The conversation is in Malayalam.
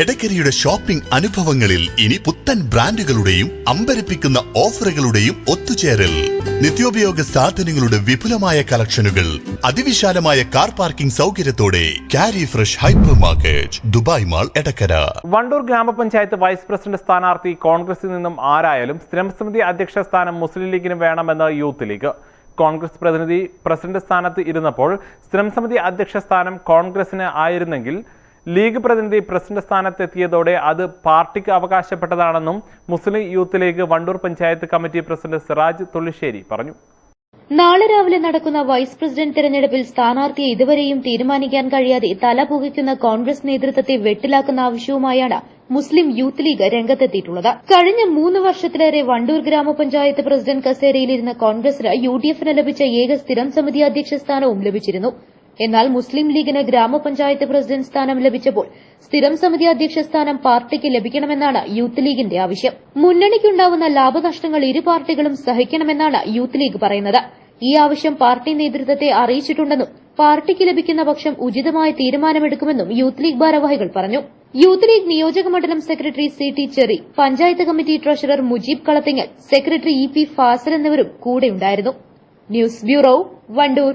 എടക്കരയുടെ ഷോപ്പിംഗ് അനുഭവങ്ങളിൽ ഇനി പുത്തൻ ബ്രാൻഡുകളുടെയും അമ്പരപ്പിക്കുന്ന ഓഫറുകളുടെയും ഒത്തുചേരൽ. നിത്യോപയോഗ സാധനങ്ങളുടെ വിപുലമായ കളക്ഷനുകൾ അതിവിശാലമായ car parking സൗകര്യത്തോടെ carry fresh hypermarket Dubai mall Edakkara. Wandoor ഗ്രാമപഞ്ചായത്ത് വൈസ് പ്രസിഡന്റ് സ്ഥാനാർത്ഥി കോൺഗ്രസിൽ നിന്നും ആരായാലും സ്ഥിരം സമിതി അധ്യക്ഷ സ്ഥാനം മുസ്ലിം ലീഗിന് വേണമെന്ന് യൂത്ത് ലീഗ്. കോൺഗ്രസ് പ്രതിനിധി പ്രസിഡന്റ് സ്ഥാനത്ത് ഇരുന്നപ്പോൾ സ്ഥിരം സമിതി അധ്യക്ഷ സ്ഥാനം കോൺഗ്രസിന് ആയിരുന്നെങ്കിൽ ലീഗ് പ്രതിനിധി പ്രസിഡന്റ് സ്ഥാനത്തെത്തിയതോടെ അത് പാർട്ടിക്ക് അവകാശപ്പെട്ടതാണെന്നും Muslim youth league Wandoor panchayat committee president Siraj Thullissery പറഞ്ഞു. നാളെ രാവിലെ നടക്കുന്ന വൈസ് പ്രസിഡന്റ് തെരഞ്ഞെടുപ്പിൽ സ്ഥാനാർത്ഥിയെ ഇതുവരെയും തീരുമാനിക്കാൻ കഴിയാതെ തല പുകയ്ക്കുന്ന കോൺഗ്രസ് നേതൃത്വത്തെ വെട്ടിലാക്കുന്ന ആവശ്യവുമായാണ് മുസ്ലിം യൂത്ത് ലീഗ് രംഗത്തെത്തിയിട്ടുള്ളത്. കഴിഞ്ഞ മൂന്ന് വർഷത്തിലേറെ വണ്ടൂർ ഗ്രാമപഞ്ചായത്ത് പ്രസിഡന്റ് കസേരയിലിരുന്ന കോൺഗ്രസിന് യു ഡി എഫിന് ലഭിച്ച ഏക സ്ഥിരം സമിതി അധ്യക്ഷ സ്ഥാനവും ലഭിച്ചിരുന്നു. എന്നാൽ മുസ്ലിം ലീഗിന് ഗ്രാമപഞ്ചായത്ത് പ്രസിഡന്റ് സ്ഥാനം ലഭിച്ചപ്പോൾ സ്ഥിരം സമിതി അധ്യക്ഷ സ്ഥാനം പാർട്ടിക്ക് ലഭിക്കണമെന്നാണ് യൂത്ത് ലീഗിന്റെ ആവശ്യം. മുന്നണിക്കുണ്ടാവുന്ന ലാഭനഷ്ടങ്ങൾ ഇരു പാർട്ടികളും സഹിക്കണമെന്നാണ് യൂത്ത് ലീഗ് പറയുന്നത്. ഈ ആവശ്യം പാർട്ടി നേതൃത്വത്തെ അറിയിച്ചിട്ടുണ്ടെന്നും പാർട്ടിക്ക് ലഭിക്കുന്ന പക്ഷം ഉചിതമായ തീരുമാനമെടുക്കുമെന്നും യൂത്ത് ലീഗ് ഭാരവാഹികൾ പറഞ്ഞു. യൂത്ത് ലീഗ് നിയോജക മണ്ഡലം secretary C T Cherry panchayat committee treasurer Mujeeb Kalathingal secretary E P Fasal എന്നിവരും കൂടെയുണ്ടായിരുന്നു. News bureau Wandoor.